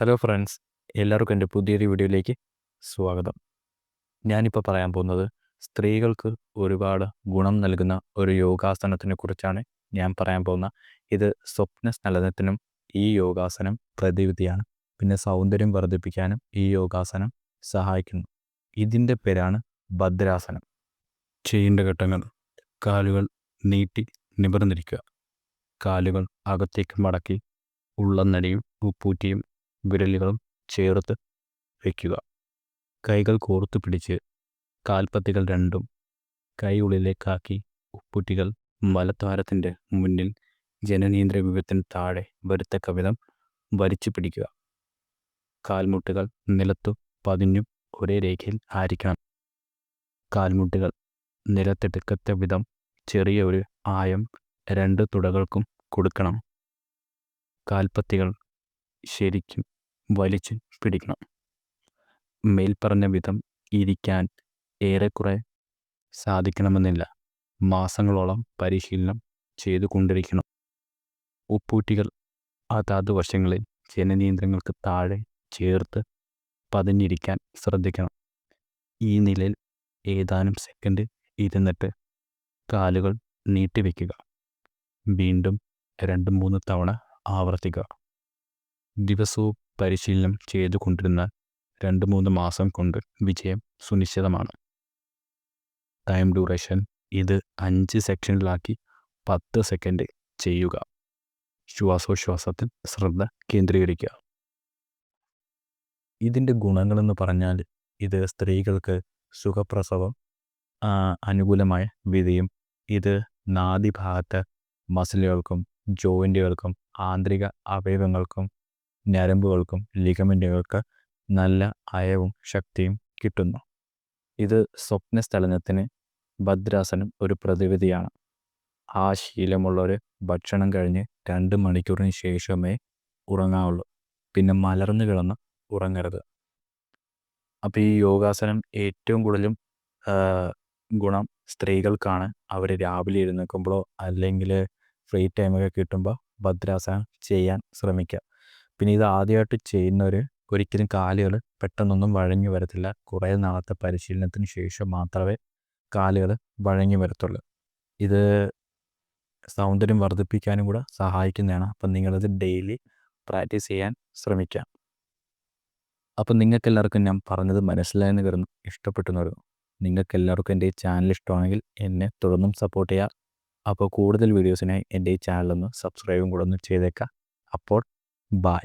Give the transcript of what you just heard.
Hello friends എല്ലാവർക്കും എന്റെ പുതിയൊരു വീഡിയോയിലേക്ക് സ്വാഗതം. ഞാനിപ്പോൾ പറയാൻ പോകുന്നത് സ്ത്രീകൾക്ക് ഒരുപാട് ഗുണം നൽകുന്ന ഒരു യോഗാസനത്തിനെ കുറിച്ചാണ് ഞാൻ പറയാൻ പോകുന്ന. ഇത് സ്വപ്ന സ്നലനത്തിനും ഈ യോഗാസനം പ്രതിവിധിയാണ്. പിന്നെ സൗന്ദര്യം വർദ്ധിപ്പിക്കാനും ഈ യോഗാസനം സഹായിക്കുന്നു. ഇതിന്റെ പേരാണ് ഭദ്രാസനം. ചെയ്യേണ്ട ഘട്ടങ്ങൾ. കാലുകൾ നീട്ടി നിവർന്നിരിക്കുക. കാലുകൾ അകത്തേക്ക് മടക്കി ഉള്ളന്നടിയും ഉപ്പൂറ്റിയും വിരലുകളും ചേർത്ത് വയ്ക്കുക കൈകൾ കോർത്തു പിടിച്ച് കാൽപ്പത്തികൾ രണ്ടും കൈ ഉള്ളിലേക്കാക്കി ഉപ്പുറ്റികൾ മലദ്വാരത്തിന്റെ മുന്നിൽ ജനനീന്ദ്ര വിഭവത്തിന് താഴെ വരുത്തക്ക വിധം വരിച്ചു പിടിക്കുക. കാൽമുട്ടുകൾ നിലത്തു പതിഞ്ഞും ഒരേ രേഖയിൽ ആയിരിക്കണം. കാൽമുട്ടുകൾ നിലത്തെടുക്കത്ത വിധം ചെറിയ ഒരു ആയം രണ്ട് തുടകൾക്കും കൊടുക്കണം. കാൽപ്പത്തികൾ ശരിക്കും വലിച്ച് പിടിക്കണം. മേൽപ്പറഞ്ഞ വിധം ഇരിക്കാൻ ഏറെക്കുറെ സാധിക്കണമെന്നില്ല. മാസങ്ങളോളം പരിശീലനം ചെയ്തു കൊണ്ടിരിക്കണം ഉപ്പൂറ്റികൾ അതാത് വശങ്ങളിൽ ജനനിയന്ത്രങ്ങൾക്ക് താഴെ ചേർത്ത് പതിഞ്ഞിരിക്കാൻ ശ്രദ്ധിക്കണം. ഈ നിലയിൽ ഏതാനും സെക്കൻഡ് ഇരുന്നിട്ട് കാലുകൾ നീട്ടിവെക്കുക. വീണ്ടും രണ്ട് മൂന്ന് തവണ ആവർത്തിക്കുക. ദിവസവും പരിശീലനം ചെയ്തു കൊണ്ടിരുന്ന രണ്ട് മൂന്ന് മാസം കൊണ്ട് വിജയം സുനിശ്ചിതമാണ്. ടൈം ഡ്യൂറേഷൻ ഇത് അഞ്ച് സെക്ഷനിലാക്കി പത്ത് സെക്കൻഡ് ചെയ്യുക. ശ്വാസോച്ഛ്വാസത്തിൽ ശ്രദ്ധ കേന്ദ്രീകരിക്കുക. ഇതിന്റെ ഗുണങ്ങളെന്ന് പറഞ്ഞാൽ ഇത് സ്ത്രീകൾക്ക് സുഖപ്രസവം അനുകൂലമായ വിധിയും ഇത് നാദിഭാഗത്ത് മസിലുകൾക്കും ജോയിന്റുകൾക്കും ആന്തരിക അവയവങ്ങൾക്കും ഞരമ്പുകൾക്കും ലിഗമെന്റുകൾക്ക് നല്ല അയവും ശക്തിയും കിട്ടുന്നു. ഇത് സ്വപ്നസ്ഥലനത്തിന് ഭദ്രാസനം ഒരു പ്രതിവിധിയാണ്. ആ ശീലമുള്ളവർ ഭക്ഷണം കഴിഞ്ഞ് രണ്ട് മണിക്കൂറിന് ശേഷമേ ഉറങ്ങാവുള്ളൂ. പിന്നെ മലർന്നു കിടന്ന് ഉറങ്ങരുത്. അപ്പോൾ ഈ യോഗാസനം ഏറ്റവും കൂടുതലും ഗുണം സ്ത്രീകൾക്കാണ്. അവർ രാവിലെ എഴുന്നേൽക്കുമ്പോഴോ അല്ലെങ്കിൽ ഫ്രീ ടൈമൊക്കെ കിട്ടുമ്പോൾ ഭദ്രാസനം ചെയ്യാൻ ശ്രമിക്കുക പിന്നെ ഇത് ആദ്യമായിട്ട് ചെയ്യുന്നവർ ഒരിക്കലും കാലുകൾ പെട്ടെന്നൊന്നും വഴങ്ങി വരത്തില്ല. കുറേ നാളത്തെ പരിശീലനത്തിന് ശേഷം മാത്രമേ കാലുകൾ വഴങ്ങി വരത്തുള്ളൂ. ഇത് സൗന്ദര്യം വർദ്ധിപ്പിക്കാനും കൂടെ സഹായിക്കുന്നതാണ്. അപ്പം നിങ്ങളിത് ഡെയിലി പ്രാക്ടീസ് ചെയ്യാൻ ശ്രമിക്കാം. അപ്പം നിങ്ങൾക്കെല്ലാവർക്കും ഞാൻ പറഞ്ഞത് മനസ്സിലായെന്ന് കരുതുന്നു. ഇഷ്ടപ്പെട്ടു കരുതുന്നു നിങ്ങൾക്കെല്ലാവർക്കും എന്റെ ഈ ചാനൽ ഇഷ്ടമാണെങ്കിൽ എന്നെ തുടർന്നും സപ്പോർട്ട് ചെയ്യുക. അപ്പോൾ കൂടുതൽ വീഡിയോസിനായി എന്റെ ഈ ചാനലൊന്ന് സബ്സ്ക്രൈബും കൂടെ ഒന്ന് ചെയ്തേക്കാം അപ്പോൾ Bye.